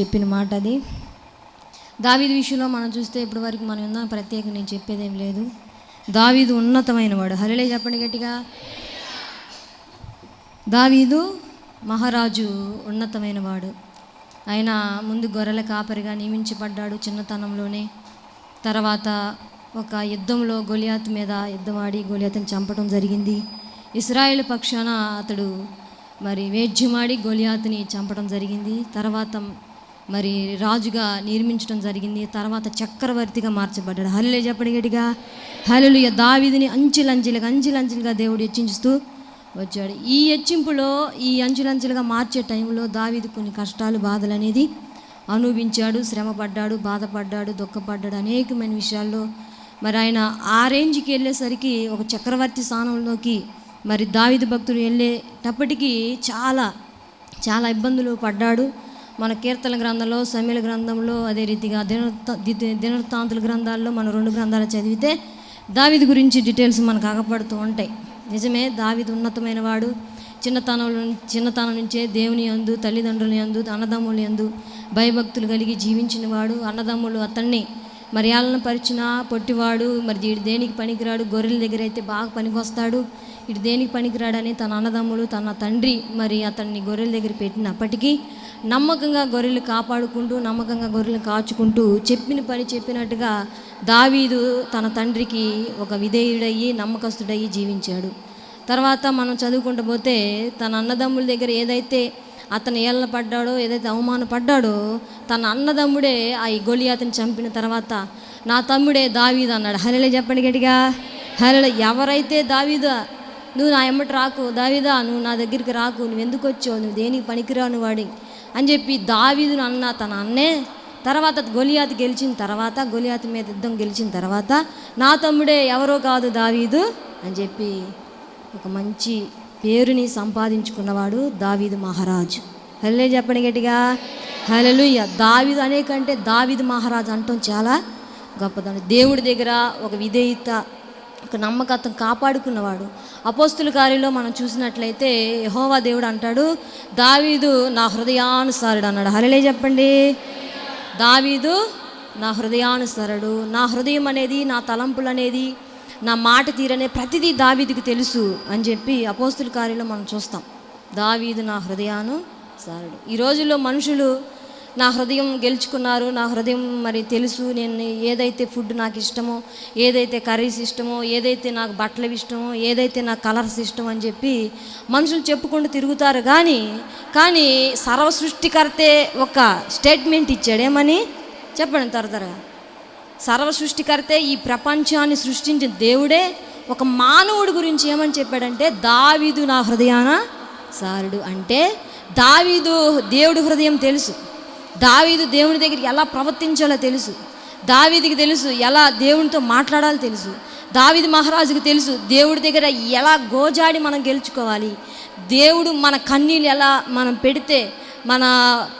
చెప్పిన మాట అది. దావీదు విషయంలో మనం చూస్తే ఇప్పటి వరకు మనం ఉన్న ప్రత్యేకంగా నేను చెప్పేదేం లేదు. దావీదు ఉన్నతమైన వాడు. హరిలే చెప్పండి గట్టిగా. దావీదు మహారాజు ఉన్నతమైన వాడు. ఆయన ముందు గొర్రెల కాపరిగా నియమించబడ్డాడు చిన్నతనంలోనే. తర్వాత ఒక యుద్ధంలో గొలియాత్ మీద యుద్ధమాడి గొలియాత్ని చంపడం జరిగింది. ఇస్రాయేల్ పక్షాన అతడు మరి వేద్యమాడి గొలియాత్ని చంపడం జరిగింది. తర్వాత మరి రాజుగా నిర్మించడం జరిగింది. తర్వాత చక్రవర్తిగా మార్చబడ్డాడు. హల్లే చెప్పండి గట్టిగా. హల్లెలూయ దావీదుని అంచెలంచెలుగా అంచెలంచెలుగా దేవుడు హెచ్చించుతూ వచ్చాడు. ఈ హెచ్చింపులో ఈ అంచులంచులుగా మార్చే టైంలో దావీదు కొన్ని కష్టాలు బాధలు అనేది అనుభవించాడు. శ్రమపడ్డాడు బాధపడ్డాడు దుఃఖపడ్డాడు అనేకమైన విషయాల్లో. మరి ఆయన ఆ రేంజ్కి వెళ్ళేసరికి ఒక చక్రవర్తి స్థానంలోకి మరి దావిది భక్తులు వెళ్ళేటప్పటికీ చాలా చాలా ఇబ్బందులు పడ్డాడు. మన కీర్తన గ్రంథంలో సమీల గ్రంథంలో అదే రీతిగా దినవృత్త దినవృత్తాంతుల గ్రంథాల్లో మనం రెండు గ్రంథాలు చదివితే దావిది గురించి డీటెయిల్స్ మనకు ఆగపడుతూ ఉంటాయి. నిజమే దావిది ఉన్నతమైన వాడు. చిన్నతనం చిన్నతనం నుంచే దేవుని యందు తల్లిదండ్రుల యందు అన్నదమ్ముల యందు భయభక్తులు కలిగి జీవించిన వాడు. అన్నదమ్ములు అతన్ని మరి ఏళ్ళను పరిచిన పొట్టివాడు మరి వీడు దేనికి పనికిరాడు? గొర్రెల దగ్గర అయితే బాగా పనికొస్తాడు. ఇటు దేనికి పనికిరాడని తన అన్నదమ్ములు తన తండ్రి మరి అతన్ని గొర్రెల దగ్గర పెట్టినప్పటికీ నమ్మకంగా గొర్రెలు కాపాడుకుంటూ నమ్మకంగా గొర్రెలు కాచుకుంటూ చెప్పిన పని చెప్పినట్టుగా దావీదు తన తండ్రికి ఒక విధేయుడయ్యి నమ్మకస్తుడయ్యి జీవించాడు. తర్వాత మనం చదువుకుంటూ పోతే తన అన్నదమ్ముల దగ్గర ఏదైతే అతను ఏళ్ళపడ్డాడో ఏదైతే అవమానపడ్డాడో తన అన్నదమ్ముడే ఆ ఈ అతను చంపిన తర్వాత నా తమ్ముడే దావీదు అన్నాడు. హరిలే చెప్పండి గట్టిగా. హరిలే ఎవరైతే దావీదా నువ్వు నా ఎమ్మటి రాకు. దావీదా నువ్వు నా దగ్గరికి రాకు. నువ్వు ఎందుకు వచ్చావు? నువ్వు దేనికి పనికిరాను వాడి? అని చెప్పి దావీదును అన్న తన అన్నే తర్వాత గొలియాత్ గెలిచిన తర్వాత గొలియాత్ మీద యుద్ధం గెలిచిన తర్వాత నా తమ్ముడే ఎవరో కాదు దావీదు అని చెప్పి ఒక మంచి పేరుని సంపాదించుకున్నవాడు దావీదు మహారాజు. హల్లే చెప్పండి గట్టిగా. హలలుయ్య దావీదు అనే కంటే దావీదు మహారాజు అంటాం చాలా గొప్పదండి. దేవుడి దగ్గర ఒక విధేయత ఒక నమ్మకత్వం కాపాడుకున్నవాడు. అపోస్తుల కార్యంలో మనం చూసినట్లయితే యహోవా దేవుడు అంటాడు దావీదు నా హృదయానుసారుడు అన్నాడు హలలే చెప్పండి. దావీదు నా హృదయానుసరుడు. నా హృదయం అనేది నా తలంపులు అనేది నా మాట తీరనే ప్రతిదీ దావీదికి తెలుసు అని చెప్పి అపోస్తుల కార్యంలో మనం చూస్తాం. దావీదు నా హృదయాను సారుడు. ఈ రోజుల్లో మనుషులు నా హృదయం గెలుచుకున్నారు నా హృదయం మరి తెలుసు నేను ఏదైతే ఫుడ్ నాకు ఇష్టమో ఏదైతే కర్రీస్ ఇష్టమో ఏదైతే నాకు బట్టలు ఇష్టమో ఏదైతే నాకు కలర్స్ ఇష్టం అని చెప్పి మనుషులు చెప్పుకుంటూ తిరుగుతారు కానీ కానీ సర్వ సృష్టికర్తే ఒక స్టేట్మెంట్ ఇచ్చాడేమని చెప్పండి తరతరగా సర్వ సృష్టికర్తే ఈ ప్రపంచాన్ని సృష్టించిన దేవుడే ఒక మానవుడి గురించి ఏమని చెప్పాడంటే దావీదు నా హృదయాన సారుడు. అంటే దావీదు దేవుడి హృదయం తెలుసు. దావీదు దేవుని దగ్గర ఎలా ప్రవర్తించాలో తెలుసు. దావీదికి తెలుసు ఎలా దేవునితో మాట్లాడాలో తెలుసు. దావీదు మహారాజుకి తెలుసు దేవుడి దగ్గర ఎలా గోజాడి మనం గెలుచుకోవాలి. దేవుడు మన కన్నీళ్ళు ఎలా మనం పెడితే మన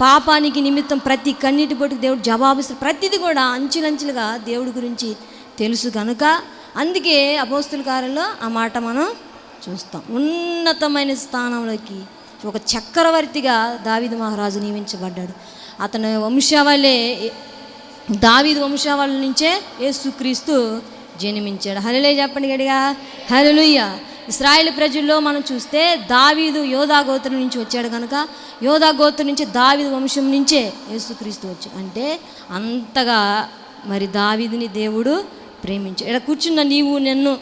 పాపానికి నిమిత్తం ప్రతి కన్నీటి బొట్టుకు దేవుడు జవాబిస్తారు ప్రతిదీ కూడా అంచులంచులుగా దేవుడి గురించి తెలుసు కనుక అందుకే అపోస్తుల కారంలో ఆ మాట మనం చూస్తాం. ఉన్నతమైన స్థానంలోకి ఒక చక్రవర్తిగా దావీదు మహారాజు నియమించబడ్డాడు. అతని వంశావళే దావీదు వంశావళి నుంచే యేసుక్రీస్తు జన్మించాడు. హరిలే చెప్పండి గడిగా హరిలుయ్య ఇస్రాయేల్ ప్రజల్లో మనం చూస్తే దావీదు యోధా గోత్రం నుంచి వచ్చాడు కనుక యోధా గోత్రం నుంచి దావీదు వంశం నుంచే యేసుక్రీస్తు వచ్చాడు అంటే అంతగా మరి దావీదుని దేవుడు ప్రేమించాడు ఇక్కడ కూర్చున్న నీవు నన్ను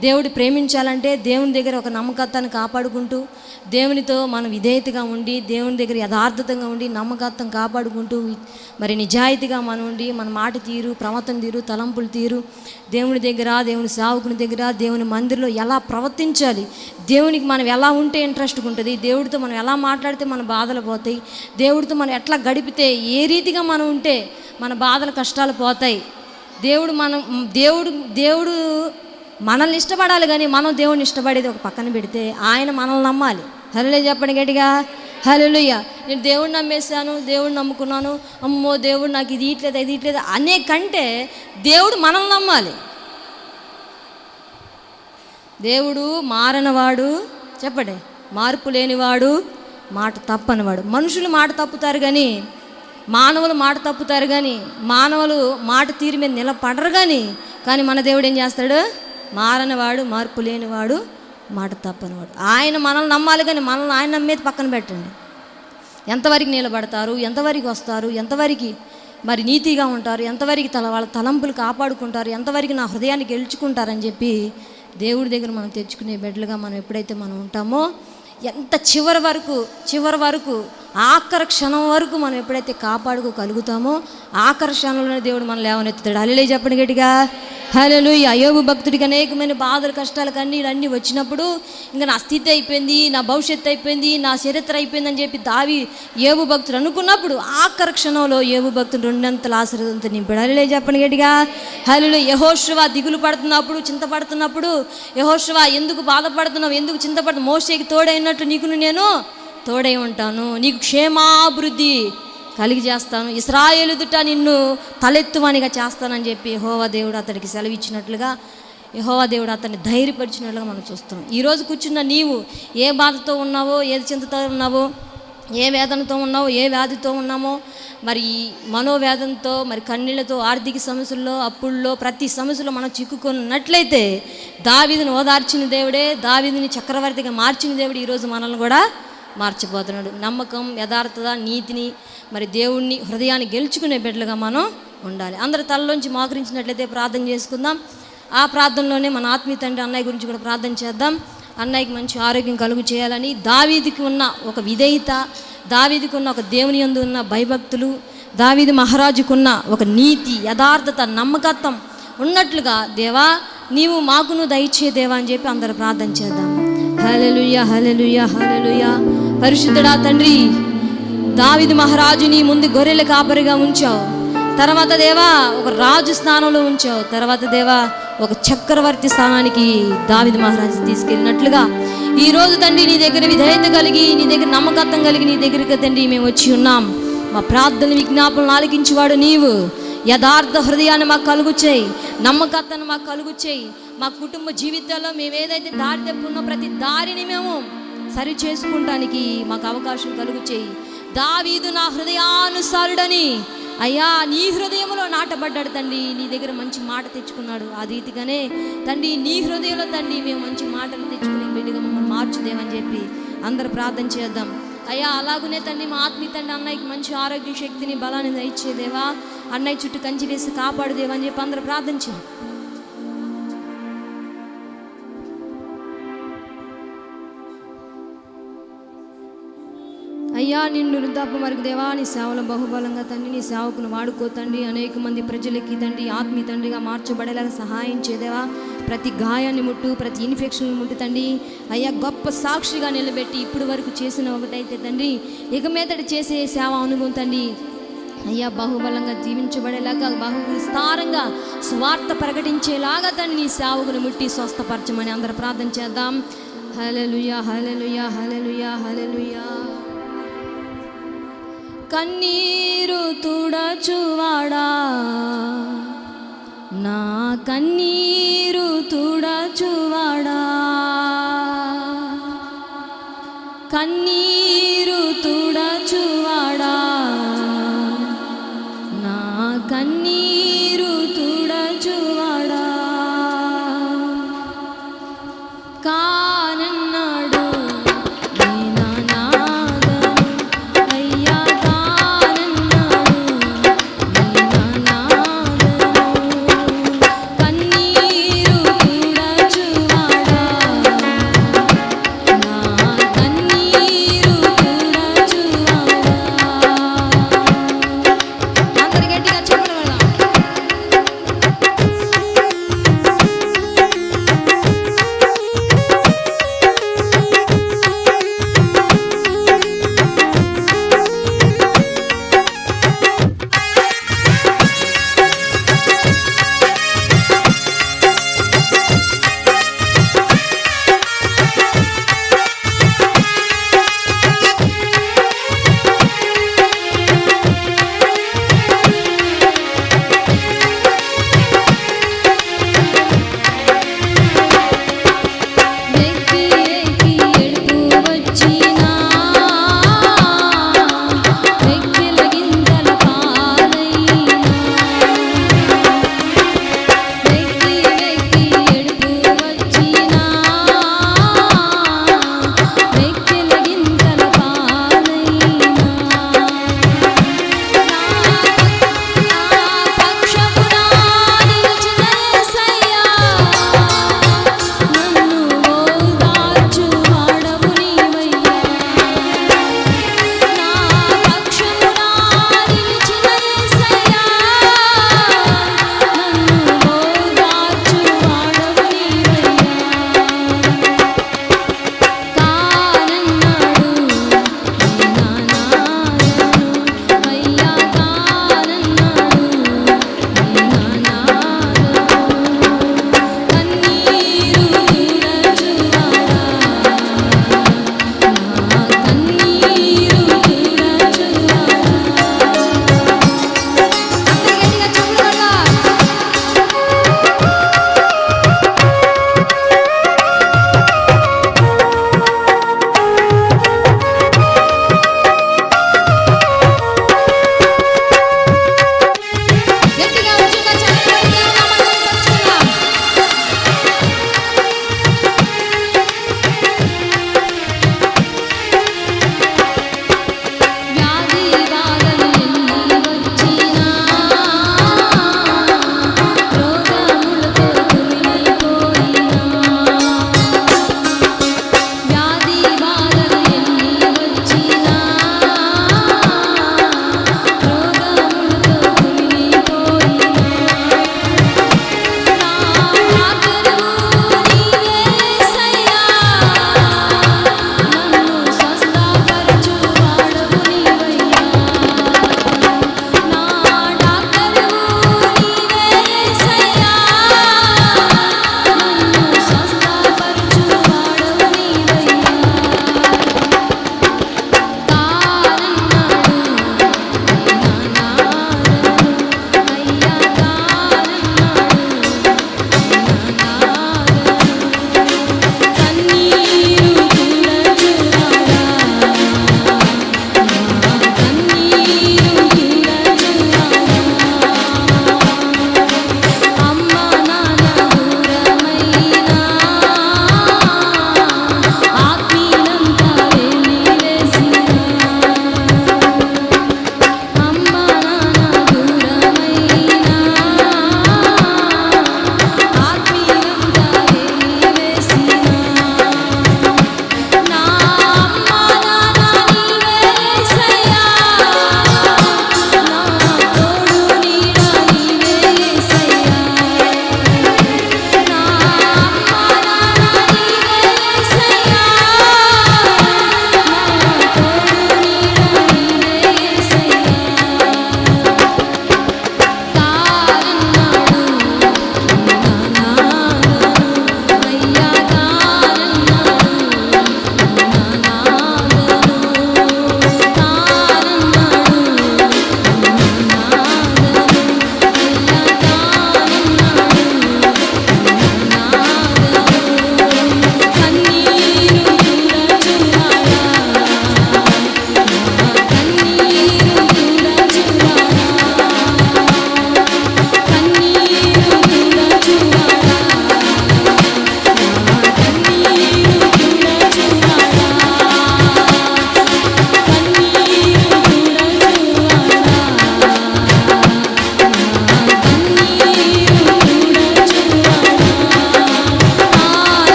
దేవుడు ప్రేమించాలంటే దేవుని దగ్గర ఒక నమ్మకత్వాన్ని కాపాడుకుంటూ దేవునితో మనం విధేయతగా ఉండి దేవుని దగ్గర యథార్థతంగా ఉండి నమ్మకత్వం కాపాడుకుంటూ మరి నిజాయితీగా మనం ఉండి మన మాట తీరు ప్రవర్తన తీరు తలంపులు తీరు దేవుని దగ్గర దేవుని సావుకుని దగ్గర దేవుని మందిరంలో ఎలా ప్రవర్తించాలి దేవునికి మనం ఎలా ఉంటే ఇంట్రెస్ట్గా ఉంటుంది దేవుడితో మనం ఎలా మాట్లాడితే మన బాధలు పోతాయి దేవుడితో మనం ఎట్లా గడిపితే ఏ రీతిగా మనం ఉంటే మన బాధలు కష్టాలు పోతాయి. దేవుడు మనం దేవుడు దేవుడు మనల్ని ఇష్టపడాలి కానీ మనం దేవుడిని ఇష్టపడేది ఒక పక్కన పెడితే ఆయన మనల్ని నమ్మాలి. హలో చెప్పండి గట్టిగా. హలోయ నేను దేవుడిని నమ్మేశాను దేవుడిని నమ్ముకున్నాను. అమ్మో దేవుడు నాకు ఇది ఇట్లేదు ఇది ఇట్లేదు అనే కంటే దేవుడు మనల్ని నమ్మాలి. దేవుడు మారనవాడు చెప్పండి మార్పు లేనివాడు మాట తప్పనివాడు. మనుషులు మాట తప్పుతారు కానీ మానవులు మాట తప్పుతారు కానీ మానవులు మాట తీరు మీద నిలబడరు కానీ కానీ మన దేవుడు ఏం చేస్తాడు? మారనివాడు మార్పు లేనివాడు మాట తప్పనివాడు. ఆయన మనల్ని నమ్మాలి కానీ మనల్ని ఆయన నమ్మేది పక్కన పెట్టండి. ఎంతవరకు నిలబడతారు ఎంతవరకు వస్తారు ఎంతవరకు మరి నీతిగా ఉంటారు ఎంతవరకు తల వాళ్ళ తలంపులు కాపాడుకుంటారు ఎంతవరకు నా హృదయాన్ని గెలుచుకుంటారని చెప్పి దేవుడి దగ్గర మనం తెచ్చుకునే బిడ్డలుగా మనం ఎప్పుడైతే మనం ఉంటామో ఎంత చివరి వరకు చివరి వరకు ఆఖరి క్షణం వరకు మనం ఎప్పుడైతే కాపాడుకోగలుగుతామో ఆఖరి క్షణంలోనే దేవుడు మనం లేవనెత్తుతాడు. అల్లెలే చెప్పండి గట్టిగా. హలో అయోగు భక్తుడికి అనేకమైన బాధలు కష్టాలు కన్నీళ్ళు అన్నీ వచ్చినప్పుడు ఇంకా నా స్థితి అయిపోయింది నా భవిష్యత్తు అయిపోయింది నా చరిత్ర అయిపోయింది అని చెప్పి దావి ఏబు భక్తుడు అనుకున్నప్పుడు ఆఖరి క్షణంలో ఏబు భక్తుడు రెండంతల ఆశ్రదంతో నింపాడు. హలో చెప్పండి గట్టిగా. హలో యహోశివ దిగులు పడుతున్నప్పుడు చింతపడుతున్నప్పుడు యహోశివ ఎందుకు బాధపడుతున్నావు? ఎందుకు చింతపడుతు మోసేకి తోడైనట్టు నీకును నేను తోడై ఉంటాను. నీకు క్షేమాభివృద్ధి కలిగి చేస్తాను. ఇస్రాయేలుదుట నిన్ను తలెత్తువానిగా చేస్తానని చెప్పి యహోవా దేవుడు అతనికి సెలవిచ్చినట్లుగా యహోవా దేవుడు అతన్ని ధైర్యపరిచినట్లుగా మనం చూస్తున్నాం. ఈరోజు కూర్చున్న నీవు ఏ బాధతో ఉన్నావో ఏది చింతతో ఉన్నావో ఏ వేదనతో ఉన్నావో ఏ వ్యాధితో ఉన్నామో మరి ఈ మనోవేదనతో మరి కన్నీళ్ళతో ఆర్థిక సమస్యల్లో అప్పుల్లో ప్రతి సమస్యలో మనం చిక్కుకున్నట్లయితే దావీదుని ఓదార్చిన దేవుడే దావీదుని చక్రవర్తిగా మార్చిన దేవుడు ఈరోజు మనల్ని కూడా మార్చిపోతున్నాడు. నమ్మకం యథార్థత నీతిని మరి దేవుణ్ణి హృదయాన్ని గెలుచుకునే బిడ్డలుగా మనం ఉండాలి. అందరి తలలోంచి మోకరించినట్లయితే ప్రార్థన చేసుకుందాం. ఆ ప్రార్థనలోనే మన ఆత్మీయ తండ్రి అన్నయ్య గురించి కూడా ప్రార్థన చేద్దాం. అన్నయ్యకి మంచి ఆరోగ్యం కలుగు చేయాలని దావీదికి ఉన్న ఒక విధేయత దావీదికి ఉన్న ఒక దేవుని యందు ఉన్న భయభక్తులు దావీది మహారాజుకున్న ఒక నీతి యథార్థత నమ్మకత్వం ఉన్నట్లుగా దేవా నీవు మాకును దయచే దేవా అని చెప్పి అందరూ ప్రార్థన చేద్దాం. హలలుయ హలలుయ హలలుయ పరిశుద్ధుడా తండ్రి దావిది మహారాజుని ముందు గొర్రెల కాపరిగా ఉంచావు. తర్వాత దేవా ఒక రాజు స్థానంలో ఉంచావు. తర్వాత దేవా ఒక చక్రవర్తి స్థానానికి దావిది మహారాజు తీసుకెళ్ళినట్లుగా. ఈ రోజు తండ్రి నీ దగ్గర విధేయత కలిగి నీ దగ్గర నమ్మకత్వం కలిగి నీ దగ్గరికి తండ్రి మేము వచ్చి ఉన్నాం. మా ప్రార్థన విజ్ఞాపనలు ఆలకించేవాడు నీవు. యథార్థ హృదయాన్ని మాకు కలుగు చేయి నమ్మకత్వాన్ని మాకు కలుగు చేయి. మా కుటుంబ జీవితాల్లో మేము ఏదైతే దారి తప్పున్నో ప్రతి దారిని మేము సరి చేసుకుంటానికి మాకు అవకాశం కలుగు చేయి. దావీదు నా హృదయానుసారుడని అయ్యా నీ హృదయంలో నాటబడ్డాడు తండ్రి నీ దగ్గర మంచి మాట తెచ్చుకున్నాడు. ఆ రీతిగానే తండ్రి నీ హృదయంలో తండ్రి మేము మంచి మాటలు తెచ్చుకుని బిడ్డగా మమ్మల్ని మార్చుదేమని చెప్పి అందరు ప్రార్థన చేద్దాం. అయ్యా అలాగునే తండ్రి మా ఆత్మీయ తండ్రి అన్నయ్యకి మంచి ఆరోగ్య శక్తిని బలాన్ని దయచేదేవా అన్నయ్య చుట్టూ కంచి వేసి కాపాడుదేవా అని చెప్పి అందరూ ప్రార్థించారు అయ్యా నిన్ను వృద్ధాప వరకు దేవా నీ సేవలు బహుబలంగా తండ్రి నీ సేవకును వాడుకో తండ్రి. అనేక మంది ప్రజలకి తండ్రి ఆత్మీయ తండ్రిగా మార్చబడేలాగా సహాయం చేదేవా? ప్రతి గాయాన్ని ముట్టు ప్రతి ఇన్ఫెక్షన్ ముట్టు తండ్రి. అయ్యా గొప్ప సాక్షిగా నిలబెట్టి ఇప్పుడు వరకు చేసిన ఒకటైతే తండ్రి ఇక మీదట చేసే సేవ అనుభవం తండ్రి. అయ్యా బాహుబలంగా జీవించబడేలాగా బహు విస్తారంగా స్వార్థ ప్రకటించేలాగా తండ్రి నీ సేవకుని ముట్టి స్వస్థపరచమని అందరు ప్రార్థన చేద్దాం. హలలుయా హలలుయా హలలుయా హలలుయా కన్నీరు తుడచువాడా నా కన్నీరు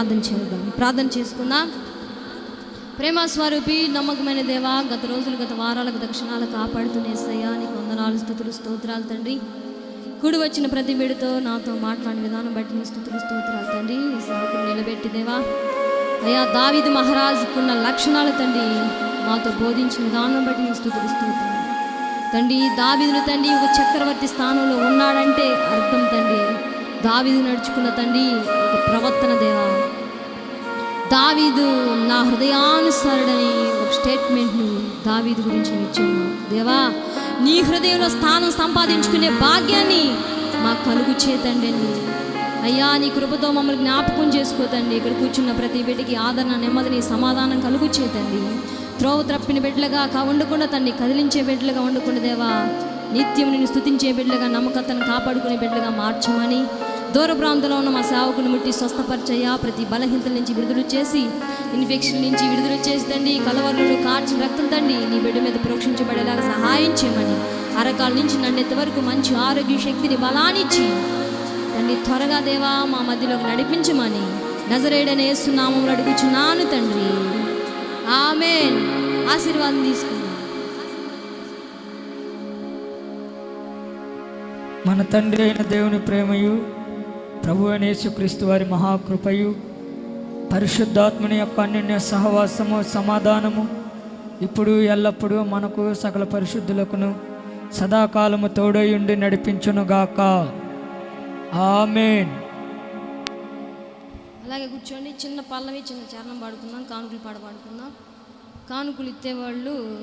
ప్రార్థన చేద్దాం. ప్రార్థన చేసుకుందాం. ప్రేమ స్వరూపి నమ్మకమైన దేవా గత రోజులు గత వారాలకు దక్షిణాలు కాపాడుతున్నేసయ్యా నీకు వందనాలు స్థుతులు స్తోత్రాలు తండ్రి. కుడి వచ్చిన ప్రతి బిడ్డతో నాతో మాట్లాడిన విధానం బట్టి నీ స్థుతులు స్తోత్రాలు తండ్రి. నీ నిలబెట్టి దేవా. అయ్యా దావిది మహారాజుకున్న లక్షణాలు తండ్రి మాతో బోధించిన విధానం బట్టి నీ స్థుతులు స్తోత్రాలు. తండ్రి దావిదులు తండ్రి ఒక చక్రవర్తి స్థానంలో ఉన్నాడంటే అర్థం తండ్రి. దావీదు నడుచుకున్న తండ్రి ఒక ప్రవర్తన దేవా. దావీదు నా హృదయానుసరుడని ఒక స్టేట్మెంట్ను దావీదు గురించి ఇచ్చాను దేవా నీ హృదయంలో స్థానం సంపాదించుకునే భాగ్యాన్ని మా కలుగు చేతండి అయ్యా నీ కృపతో మమ్మల్ని జ్ఞాపకం చేసుకోతండి ఇక్కడ కూర్చున్న ప్రతి బిడ్డకి ఆదరణ నెమ్మదిని సమాధానం కలుగు చేతండి త్రోవ త్రప్పిన బిడ్డలుగా ఉండకుండా తండ్రి కదిలించే బిడ్డలుగా ఉండకుండా దేవా. నిత్యం నిన్ను స్థుతించే బిడ్డలుగా నమ్మకత్తను కాపాడుకునే బిడ్డలుగా మార్చమని దూర ప్రాంతంలో ఉన్న మా సేవకుని ముట్టి స్వస్థపరిచయ్యా. ప్రతి బలహీనతల నుంచి విడుదల చేసి ఇన్ఫెక్షన్ నుంచి విడుదల చేసి తండి కలవరులు కార్చిన రక్తం తండి నీ బిడ్డ మీద ప్రోక్షించబడేలాగా సహాయం చేయమని. అరకాల నుంచి నన్నెత్త వరకు మంచి ఆరోగ్య శక్తిని బలానిచ్చి తండ్రి త్వరగా దేవా మా మధ్యలోకి నడిపించమని. నజరేడనే సున్నామంలో అడుగుచున్నాను తండ్రి. ఆమెన్. ఆశీర్వాదం తీసుకుందాం. మన తండ్రి అయిన దేవుని ప్రేమయు ప్రభు అయిన యేసుక్రీస్తు వారి మహాకృపయు పరిశుద్ధాత్మని యొక్క అన్యన్య సహవాసము సమాధానము ఇప్పుడు ఎల్లప్పుడూ మనకు సకల పరిశుద్ధులకును సదాకాలము తోడయుండి నడిపించునుగాక ఆమెన్. అలాగే కూర్చోండి. చిన్న పల్లవి చిన్న చరణం పాడుకుందాం. కానుకలు పాడ పాడుకుందాం. కానుకలు ఇచ్చేవాళ్ళు